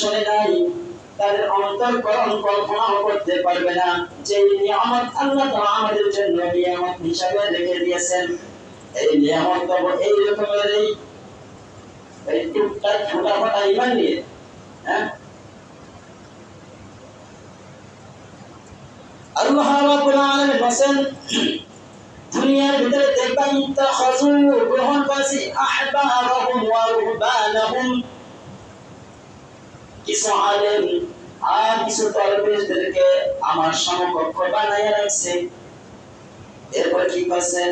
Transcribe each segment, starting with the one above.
শোনে নাই। তাদের অন্তর করণ কল্পনাও করতে পারবে না। যে নিয়ামত আল্লাহ তাআলা আমাদের জন্য নিয়ামত হিসাবে রেখে দিয়েছেন, এই নিয়ামত তো এই রকমের এই এই টুকটাক ছোটা ফাটা ইমান নিয়ে হ্যাঁ? আল্লাহ রাব্বুল আলামিন বলেন, দুনিয়ার ভিতরে দেখবা ইত্তাখাযু গ্রহণ করেছে আহবারহুম ওয়া রুহবানহুম। কিছু আলেম আর কিছু তলবেশদেরকে আমার সমকক্ষ বানাইয়া রাখছে এরপর কি করছেন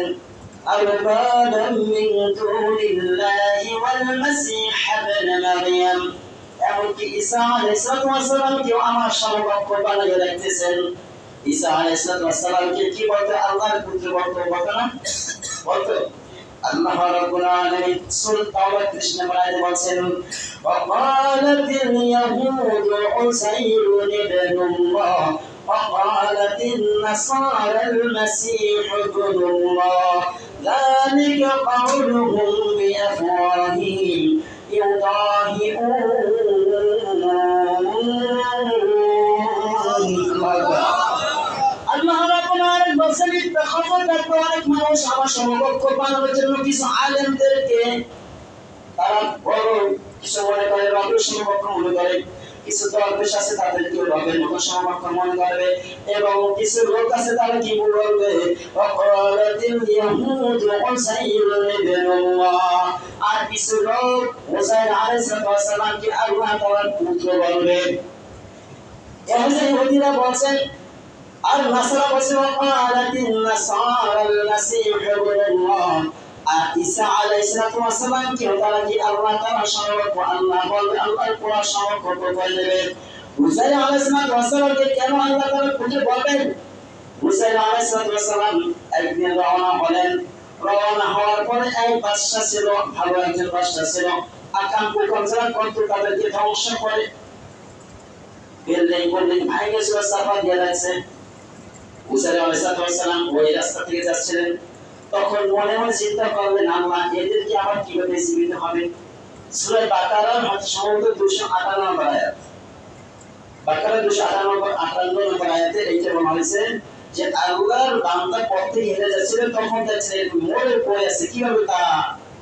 أربابا من دون الله والمسيح ابن مريم এমনকি ঈসা আলাইহিসসালামকেও আমার সমকক্ষ বানাইয়া রাখতেছেন ঈসা আলাইহিসসালামকে কি বলতে আল্লাহর পুত্র বলতে বলতো না বলতো আল্লাহ রাব্বুল আলামিন সূরা তাওবা 30 নম্বর আয়াতে বলছেন وقالت اليهود عزير ابن الله وقالت النصارى المسيح ابن الله ذلك قولهم بأفواههم يضاهئون বলেন ইত্তাখাযা অনেক মানুষ আমার সমকক্ষ বানানোর জন্য কিছু আলেমদেরকে। তারা বড় কিছু মনে করে, রবের সমকক্ষ মনে করে। কিছু দরবেশ আছে তাদেরকে রবের মতো সমকক্ষ মনে করবে। এবং কিছু লোক আছে তারা কি বলবে? অকরাতিল ইয়াহুদ উসাইর ইবনে আল্লাহ আর কিছু লোক উসাইর আলাইহিস সালামকে আল্লাহ তাআলার পুত্র বলবে। এমন ইহুদিরা বলছেন ওয়াকালাতিন নাসারা আল মাসীহ ইবনুল্লাহ আর ঈসা আলাইহিস সালাম কি তারা কি আল্লাহ তাআলা সমকক্ষ আল্লাহ বলবে আল্লাহর পুরা সমকক্ষ করে দেবে উসাইর আলাইহিস সালামকে কেন আল্লাহ তাআলা খুঁজে বলবেন উসাইর আলাইহিস সালাম একদিন রওনা হলেন। রওনা হওয়ার পরে এক বাদশা ছিল ভালো একজন বাদশা ছিল আকাম কুকম যারা করতো তাদেরকে ধ্বংস করে বিল্ডিং বিল্ডিং ভাঙে গেছিল সাফা দিয়ে রাখছে মুসাইল আলাইহিসসালাম ওই রাস্তা থেকে যাচ্ছিলেন মনে মনে চিন্তা করলেন আল্লাহ আবার কীভাবে জীবিত হবে সূরা বাকারার সম্ভবত 258 নম্বর আয়াত বাকারা 258 58 নম্বর আয়াতে এইটা বলা হয়েছে যে আল্লাহর বান্দা পথ থেকে হেরে যাচ্ছিল তখন দেখছেন মরে পড়ে আছে কীভাবে তা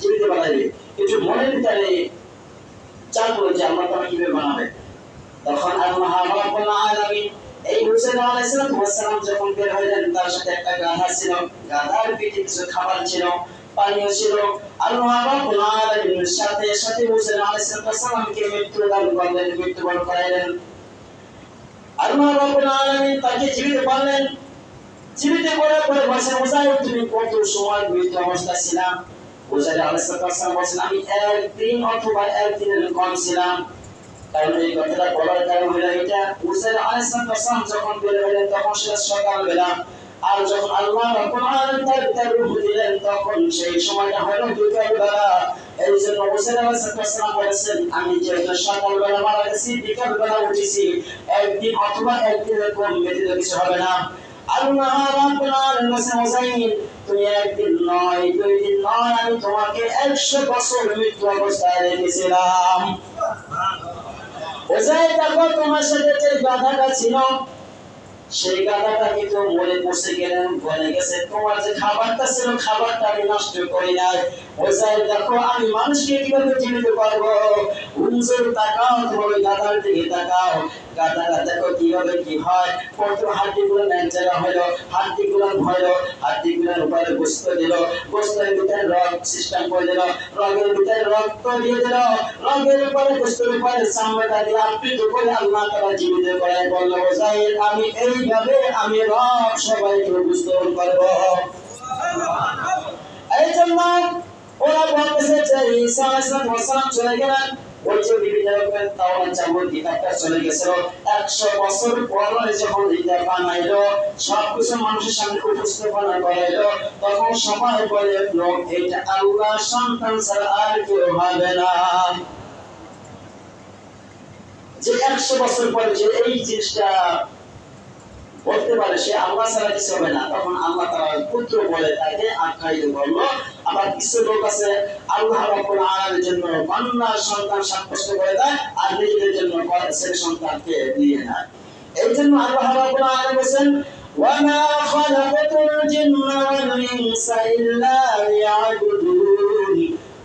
জীবিত বানাবে একটু মনের ভিতরে চাল করে যে আল্লাহ তাআলা কীভাবে বানাবে তখন আল্লাহ রাব্বুল আলামিন এই হুসেন আলাইহিসসালাম যখন বের হলেন তার সাথে একটা গাধা ছিল, গাধার পিঠে কিছু খাবার ছিল, পানীয় ছিল। আল্লাহ রাব্বুল সাথে সাথে হুসেন আলাইহিসসালামকে মৃত্যুদান করলেন মৃত্যুবরণ করাইলেন। তুমি কত সময় মৃত অবস্থায় ছিলাম আলাইহিসসালাম বলছেন, আমি একদিন অথবা একদিনের কম ছিলাম। তখন সেটা সকালবেলা আর যখন আল্লাহ রাব্বুল আলামিন তখন সেই সময়টা হলো বিকালবেলা এই জন্য আমি যে সকালবেলা মারা উঠেছি, একদিন অথবা একদিনের কম কিছু হবে না। আল্লাহ রাব্বুল আলামিন বলেছেন একদিন নয়, দুই দিন নয়, আমি তোমাকে একশো বছর মৃত্যু অবস্থায় রেখেছিলাম। ওজাই দেখো তোমার সাথে যে গাধাটা ছিল সেই গাধাটা কিন্তু মরে পড়ছে গেলেন বলে গেছে। তোমার যে খাবারটা ছিল, খাবারটা আমি নষ্ট করি নাই। ওজাই দেখো, আমি মানুষকে কীভাবে জীবিত করব হুজুর, তাকাও তোমার ওই গাধার দিকে তাকাও। দেখো কীভাবে কি হয়। কতগুলো গুলো গুলোর উপরে গোস্ত দিল। গোস্তের ভিতরে রক সিস্টেম করে দিল। রগের ভিতরে রক্ত দিয়ে দিল। রগের উপরে, গোস্তের উপরে চামড়াটা দিয়ে আবৃত করে আল্লাহ তারা জীবিত করে বলল ওজাই আমি এইভাবে আমি রব সবাইকে বুঝতে করব। এই জন্য ওরা বলতেছে যে ঈসা আলাইহিস সালাম চলে গেলেন। বিভিন্ন রকমের কিতাবটা চলে গেছিল। একশো বছর পরে যখন এটা বানাইলো সব কিছু মানুষের সামনে উপস্থাপনা তখন সবাই বলে এটা আল্লাহ সন্তান ছাড়া আর কেউ হবে না। যে একশো বছর পরে যে এই জিনিসটা বলতে পারে, সে আল্লাহ ছাড়া কিছু হবে না। তখন আল্লাহ তারা পুত্র বলে তাকে আখ্যায়িত করল। আবার কিছু লোক আছে, আল্লাহ রাব্বুল আলামিনের জন্য কন্যা সন্তান সাব্যস্ত করে দেয় আর নিজেদের জন্য ছেলে সন্তানকে দিয়ে না এই জন্য আল্লাহ রাব্বুল আলামিন বলেন খালাকাতুল জিন্না ওয়াল ইনসা ইল্লা লিয়াবুদুন।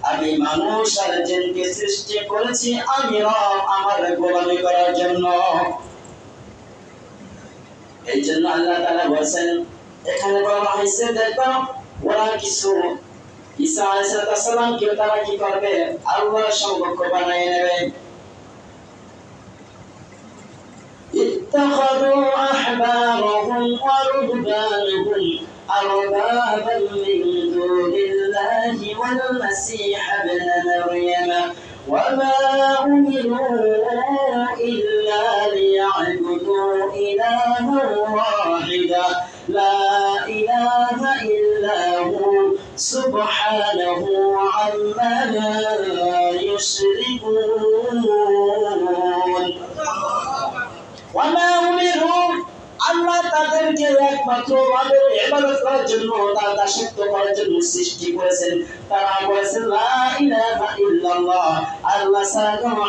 আমি মানুষ আর জিনকে সৃষ্টি করেছি আমি রব আমার গোলামি করার জন্য। এই জন্য আল্লাহ তাআলা বলেন এখানে বলা হয়েছে দেখো ওরা কিছু ঈসা আলাইহিস সালাম কে তারা কি করবে আল্লাহর সমকক্ষ বানিয়ে নেবে اتخذوا أحبارهم ورهبانهم أربابا من دون الله والمسيح ابن مريم وما أمروا إلا ليعبدوا واحدا لا إله إلا هو. سبحانه عما يشركون. তার দাসত্ব জন্য সৃষ্টি করেছেন। তারা বলেছেন, লা ইলাহা আল্লাহ ছাড়া কোনো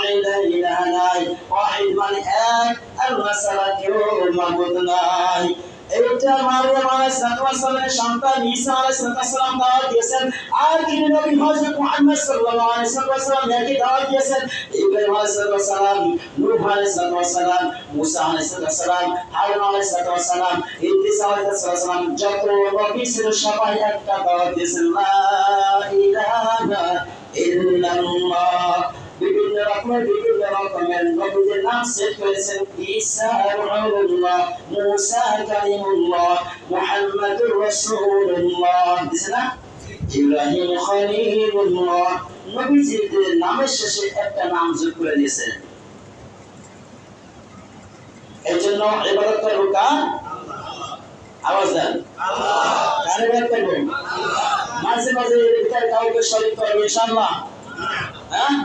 ইলাহা নাই। ওয়াহিদ মানে এক, আল্লাহ ছাড়া কেউ মাবুদ নাই। এইটা মারিয়াম আলাইহিস সালামের সন্তান ঈসা আলাইহিস সালাম দাওয়াত দিয়েছেন। আর যিনি নবী হযরত মুহাম্মদ সাল্লাল্লাহু আলাইহি সাল্লাম একই দাওয়াত দিয়েছেন, ইব্রাহিম আলাইহিস সালাম, নূহ আলাইহিস সালাম, মুসা আলাইহিস সালাম, হারুন আলাইহিস সালাম, ইদ্রিস আলাইহিস সালাম, যত নবী ছিল সবাই একটা দাওয়াত দিয়েছেন, লা ইলাহা ইল্লাল্লাহ। বিভিন্ন রকমের বিভিন্ন রকমের নবীদের নাম সেট করেছেন ঈসা রুহুল্লাহ মুসা কালিমুল্লাহ মুহাম্মাদুর রাসূলুল্লাহ দিছে না ইব্রাহিম খলিলুল্লাহ নবীজিদের নামের শেষে একটা নাম যোগ করে দিয়েছেন এই জন্য ইবাদত করব কার আওয়াজ দেন কার ইবাদত করব মাঝে মাঝে ভিতরে কাউকে শরীক করব ইনশাআল্লাহ হ্যাঁ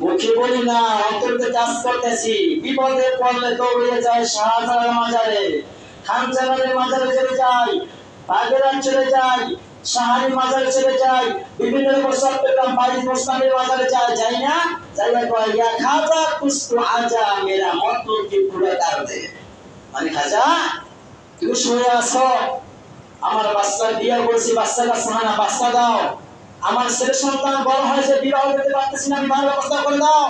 মুখে বলি না করতেছি। বিপদে পড়লে দৌড়িয়ে যায় শাহজালাল মাজারে। খানজালালের মাজারে চলে যাই চলে যাই শাহারি মাজারে চলে যাই, বিভিন্ন রকম চট্টগ্রাম বাইশ মোস্তানের মাজারে যাই যাই না যাই না কয়, ইয়া খাজা কুস্তু আজা মেরা মতলব কি পুরা কার দে মানে খাজা, তুমি শুয়ে আছো। আমার বাচ্চা বিয়ে বলছি বাচ্চাটা সাহানা, বাচ্চা দাও। আমার ছেলে সন্তান বড় হয়েছে, বিবাহ দিতে পারতেছি না বিবাহ ব্যবস্থা করে দাও।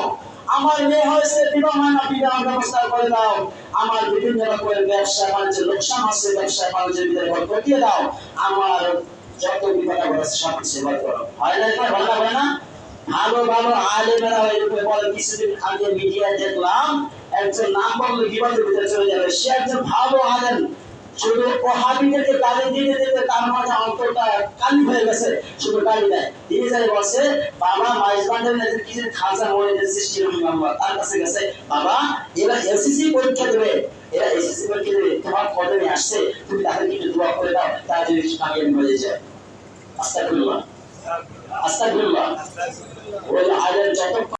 আমার মেয়ে হয়েছে, বিবাহ হয় না, বিবাহ ব্যবস্থা করে দাও। আমার বিভিন্ন রকমের ব্যবসা বাণিজ্য লোকসান হচ্ছে ব্যবসা, বাণিজ্যের ভিতরে ঘটিয়ে দাও। আমার যত বিপদ আছে, সব সেবা করো। হয় না এটা ভালো হবে না? ভালো ভালো আলেমেরা এরকম বলে, কিছুদিন আগে মিডিয়া দেখলাম, একজন নাম বললে বিবাদের ভিতরে চলে যাবে। সে একজন ভালো আলেম। শুধু ওহাবিদেরকে গালি পরীক্ষা দেবে, এরা এসএসসি পরীক্ষা দেবে, তোমার কদমে আসছে, তুমি তাদেরকে একটু দোয়া করে দাও, তারা যায়। আস্তাগফিরুল্লাহ। আস্তাগফিরুল্লাহ। ওই আলের যত